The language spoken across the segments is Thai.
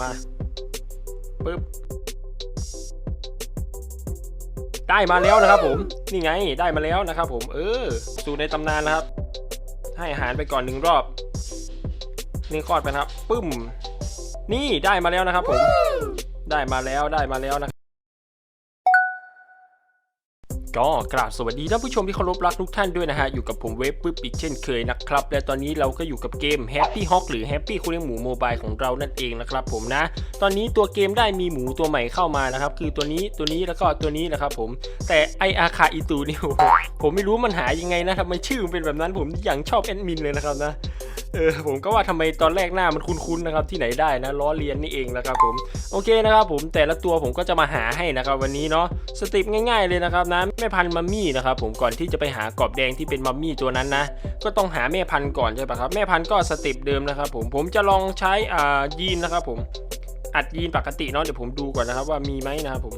มาปึ๊บได้มาแล้วนะครับผม นี่ไงได้มาแล้วนะครับผม เออ สูตรในตำนานนะครับ ให้อาหารไปก่อนหนึ่งรอบนี่คลอดไปนะครับ ปึ้ม นี่ได้มาแล้วนะครับผม ได้มาแล้วได้มาแล้วนะครับ ก็กราบสวัสดีท่านผู้ชมที่เคารพรักทุกท่านด้วยนะฮะ อยู่กับผมเวฟปึ๊บอีกเช่นเคยนะครับ และตอนนี้เราก็อยู่กับเกม Happy Hawk หรือ Happy คุณเลี้ยงหมูโมบายของเรานั่นเองนะครับผมนะ ตอนนี้ตัวเกมได้มีหมูตัวใหม่เข้ามานะครับ คือตัวนี้ตัวนี้แล้วก็ตัวนี้นะครับผมแต่ไออาคาอิตูนี่ผมไม่รู้มันหายังไงนะทำไมชื่อมันเป็นแบบนั้นผมอย่างชอบแอดมินเลยนะครับนะ เออผมก็ว่าทำไมตอนแรกหน้ามันคุ้นๆนะครับที่ไหนได้นะล้อเลียนนี่เองนะครับผมโอเคนะครับผมแต่ละตัวผมก็จะมาหาให้นะครับวันนี้เนาะสติปง่ายๆเลยนะครับนะแม่พันธุ์มัมมี่นะครับผมก่อนที่จะไปหากรอบแดงที่เป็นมัมมี่ตัวนั้นนะก็ต้องหาแม่พันธุ์ก่อนใช่ปะครับแม่พันธุ์ก็สติปเดิมนะครับผมผมจะลองใช้อ่ายีนนะครับผมอัดยีนปกติเนาะเดี๋ยวผมดูก่อนนะครับว่ามีไหมนะครับผม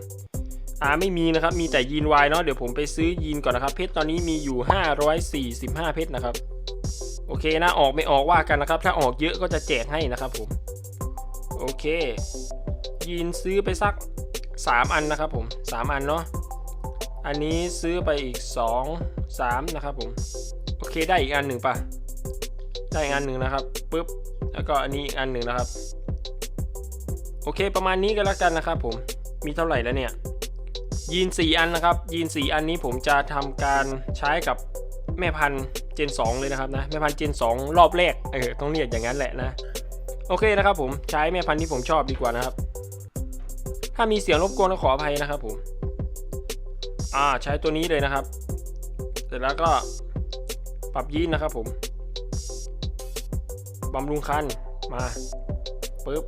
อ่าไม่มีนะครับมีแต่ยีนวายเนาะเดี๋ยวผมไปซื้อยีนก่อนนะครับเพชรตอนนี้มีอยู่ 545 เพชรนะครับ โอเคนะออกไม่ออกว่ากันนะครับ ถ้าออกเยอะก็จะแจกให้นะครับผม โอเค ยีนซื้อไปสัก 3 อันนะครับผม 3 อันเนาะอันนี้ซื้อไปอีก 2 3 นะครับผม โอเคได้อีกอันหนึ่งปะได้อีกอันหนึ่งนะครับปุ๊บแล้วก็อันนี้อีกอันหนึ่งนะครับ โอเคประมาณนี้ก็แล้วกันนะครับผมมีเท่าไหร่แล้วเนี่ยยีน 4 อันนะครับยีน 4 อันนี้ผมจะทำการใช้กับ แม่พันธุ์เจน 2 เลยนะครับนะแม่พันธุ์เจน 2 รอบแรกเออต้องเรียกอย่างนั้นแหละนะโอเคนะครับผมใช้แม่พันธุ์ที่ผมชอบดีกว่านะครับ ถ้ามีเสียงรบกวนก็ขออภัยนะครับผมอ่าใช้ตัวนี้เลยนะครับ เสร็จแล้วก็ปรับยีนนะครับผมบำรุงคันมาปึ๊บ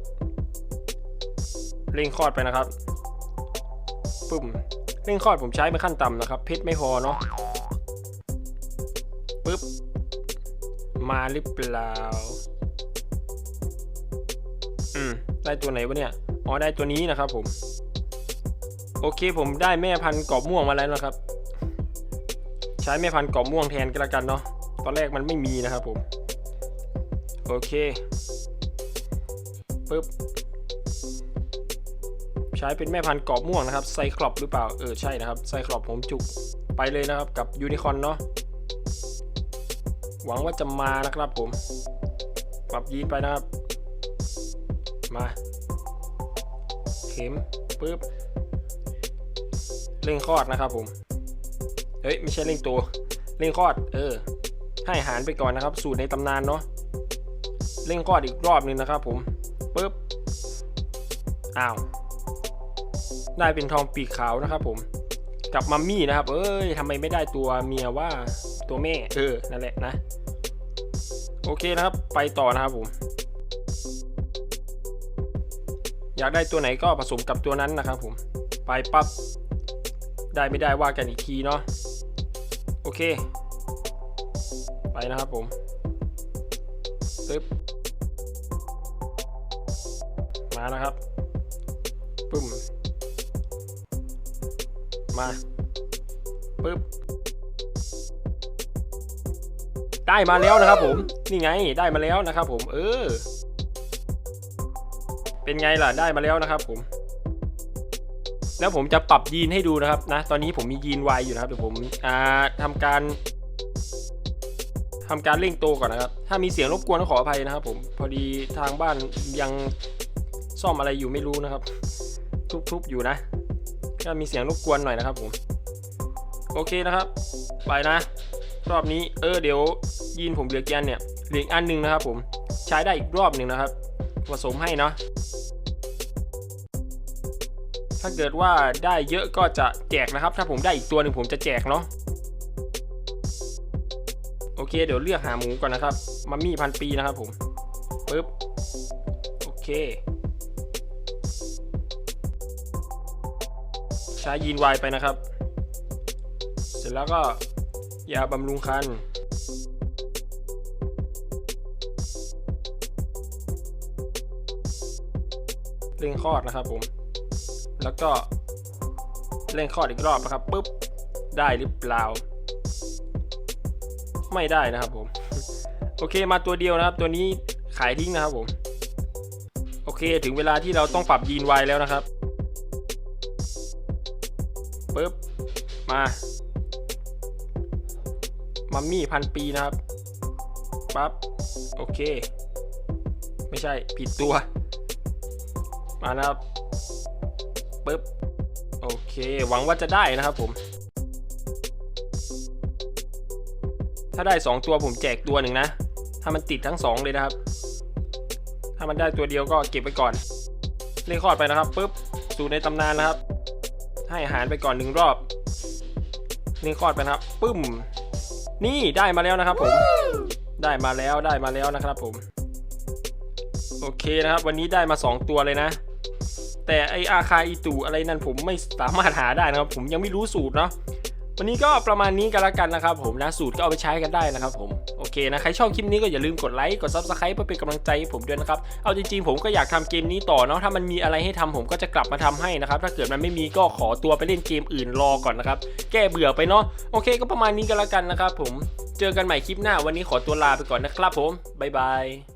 เร่งคลอดไปนะครับปึ้มเร่งคลอดผมใช้เป็นขั้นต่ำนะครับ เพชรไม่พอเนาะ ปึ๊บ มาหรือเปล่า อืม ได้ตัวไหนวะเนี่ย อ๋อ ได้ตัวนี้นะครับผม โอเคผมได้แม่พันธุ์กรอบม่วงมาแล้วนะครับ ใช้แม่พันธุ์กรอบม่วงแทนก็แล้วกันเนาะ ตอนแรกมันไม่มีนะครับผม โอเค ปึ๊บ ใช้เป็นแม่พันธุ์กรอบม่วงนะครับ ไซคลอปหรือเปล่า เออ ใช่นะครับ ไซคลอปผมจุก ไปเลยนะครับกับยูนิคอร์นเนาะ หวังว่าจะมานะครับผม ปรับยีนไปนะครับ มา เข็มปึ๊บเร่งคลอดนะครับผม เฮ้ย ไม่ใช่เร่งตัว เร่งคลอด เออ ให้อาหารไปก่อนนะครับ สูตรในตำนานเนาะ เร่งคลอดอีกรอบนึงนะครับผมปึ๊บ อ้าว ได้เป็นทองปีกขาวนะครับผม กับมัมมี่นะครับ เอ้ยทำไมไม่ได้ตัวเมียว่าตัวแม่ เออ นั่นแหละนะ โอเคนะครับ ไปต่อนะครับผม อยากได้ตัวไหนก็ผสมกับตัวนั้นนะครับผม ไปปั๊บ ได้ไม่ได้ว่ากันอีกทีเนาะ โอเค ไปนะครับผมปึ๊บมานะครับ ปึ้ม มาปึ๊บได้มาแล้วนะครับผม นี่ไงได้มาแล้วนะครับผม เออ เป็นไงล่ะได้มาแล้วนะครับผม แล้วผมจะปรับยีนให้ดูนะครับนะ ตอนนี้ผมมียีนวายอยู่นะครับเดี๋ยวผมอ่าทำการทำการเร่งโตก่อนนะครับ ถ้ามีเสียงรบกวนก็ขออภัยนะครับผม พอดีทางบ้านยังซ่อมอะไรอยู่ไม่รู้นะครับ ทุบๆอยู่นะก็ มีเสียงรบกวนหน่อยนะครับผมโอเคนะครับ ไปนะ รอบนี้เออเดี๋ยวยีนผมเหลือกี่อันเนี่ยเหลืออีกอันหนึ่งนะครับ ผมใช้ได้อีกรอบหนึ่งนะครับผสมให้เนาะถ้าเกิดว่าได้เยอะก็จะแจกนะครับ ถ้าผมได้อีกตัวหนึ่งผมจะแจกเนาะโอเค เดี๋ยวเลือกหาหมูก่อนนะครับ มัมมี่พันปีนะครับผมปึ๊บโอเค ช้ยีนวายไปนะครับ เสร็จแล้วก็ยาบำรุงคันเร่งคลอดนะครับผม แล้วก็เร่งคลอดอีกรอบนะครับปุ๊บ ได้หรือเปล่า ไม่ได้นะครับผม โอเคมาตัวเดียวนะครับ ตัวนี้ขายทิ้งนะครับผม โอเคถึงเวลาที่เราต้องปรับยีนไวแล้วนะครับ ปึ๊บ มามัมมี่พันปีนะครับ ปั๊บ โอเค ไม่ใช่ผิดตัว มานะครับปึ๊บ โอเค หวังว่าจะได้นะครับผม ถ้าได้ 2 ตัวผมแจกตัวหนึ่งนะ ถ้ามันติดทั้ง 2 เลยนะครับ ถ้ามันได้ตัวเดียวก็เก็บไปก่อน เล่นคอดไปนะครับปุ๊บ สูตรในตำนานนะครับ ให้อาหารไปก่อนหนึ่งรอบเล่นคอดไปครับปึ้ม นี่ได้มาแล้วนะครับผม ได้มาแล้วได้มาแล้วนะครับผม โอเคนะครับ วันนี้ได้มา 2 ตัวเลยนะ แต่ไออาคาอีตูอะไรนั่นผมไม่สามารถหาได้นะครับ ผมยังไม่รู้สูตรเนาะ วันนี้ก็ประมาณนี้กันละกันนะครับผมนะสูตรก็เอาไปใช้กันได้นะครับผมโอเคนะใครชอบคลิปนี้ก็อย่าลืมกดไลค์กด subscribe เพื่อเป็นกำลังใจให้ผมด้วยนะครับเอาจริงๆผมก็อยากทำเกมนี้ต่อเนาะถ้ามันมีอะไรให้ทำผมก็จะกลับมาทำให้นะครับถ้าเกิดมันไม่มีก็ขอตัวไปเล่นเกมอื่นรอก่อนนะครับแก้เบื่อไปเนาะโอเค ก็ประมาณนี้กันละกันนะครับผมเจอกันใหม่คลิปหน้าวันนี้ขอตัวลาไปก่อนนะครับผมบ๊ายบาย